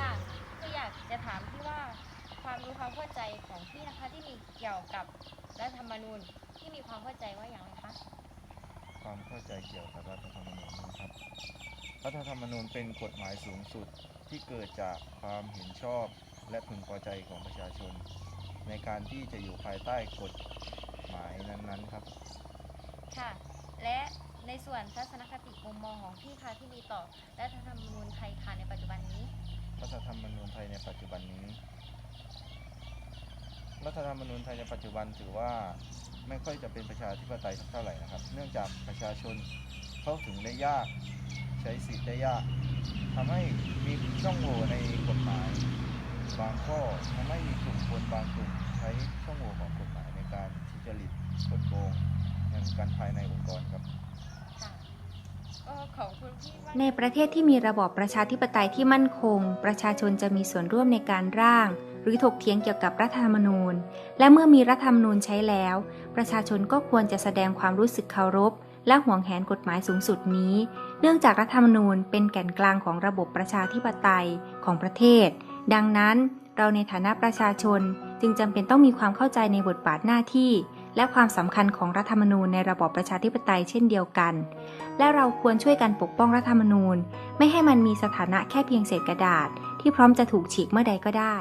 ค่ะคือยากจะถามพี่ว่าความรู้ความเข้าใจของพี่นะคะที่มีเกี่ยวกับรัฐธรรมนูญที่มีความเข้าใจว่าอย่างไรคะ ความเข้าใจเกี่ยวกับรัฐธรรมนูญนะครับ รัฐธรรมนูญเป็นกฎหมายสูงสุดที่เกิดจากความเห็นชอบและพึงพอใจของประชาชน ในการที่จะอยู่ภายใต้กฎหมายนั้นๆครับ ค่ะ และในส่วนทัศนคติมุมมองของพี่คะที่มีต่อรัฐธรรมนูญไทยค่ะในปัจจุบันนี้ รัฐธรรมนูญไทยในปัจจุบันนี้ รัฐธรรมนูญไทยในปัจจุบันถือว่าไม่ค่อยจะเป็นประชาธิปไตยสักเท่าไหร่นะครับ เนื่องจากประชาชนเข้าถึงได้ยาก ใช้สิทธิ์ได้ยากทำให้มีช่องโหว่ในกฎหมายบางข้อทำให้มีกลุ่มคน งินกันภายในองค์กรครับค่ะก็ขอบคุณพี่มากในประเทศที่มีระบอบประชาธิปไตยที่มั่นคง ประชาชนจะมีส่วนร่วมในการร่าง หรือถกเถียงเกี่ยวกับรัฐธรรมนูญ และเมื่อมีรัฐธรรมนูญใช้แล้ว ประชาชนก็ควรจะแสดงความรู้สึกเคารพ และห่วงแหนกฎหมายสูงสุดนี้ เนื่องจากรัฐธรรมนูญเป็นแก่นกลางของระบบประชาธิปไตยของประเทศ ดังนั้นเราในฐานะประชาชนจึงจำเป็นต้องมีความเข้าใจในบทบาทหน้าที่ และความสำคัญของรัฐธรรมนูญในระบอบประชาธิปไตยเช่นเดียวกัน และเราควรช่วยกันปกป้องรัฐธรรมนูญ ไม่ให้มันมีสถานะแค่เพียงเศษกระดาษ ที่พร้อมจะถูกฉีกเมื่อใดก็ได้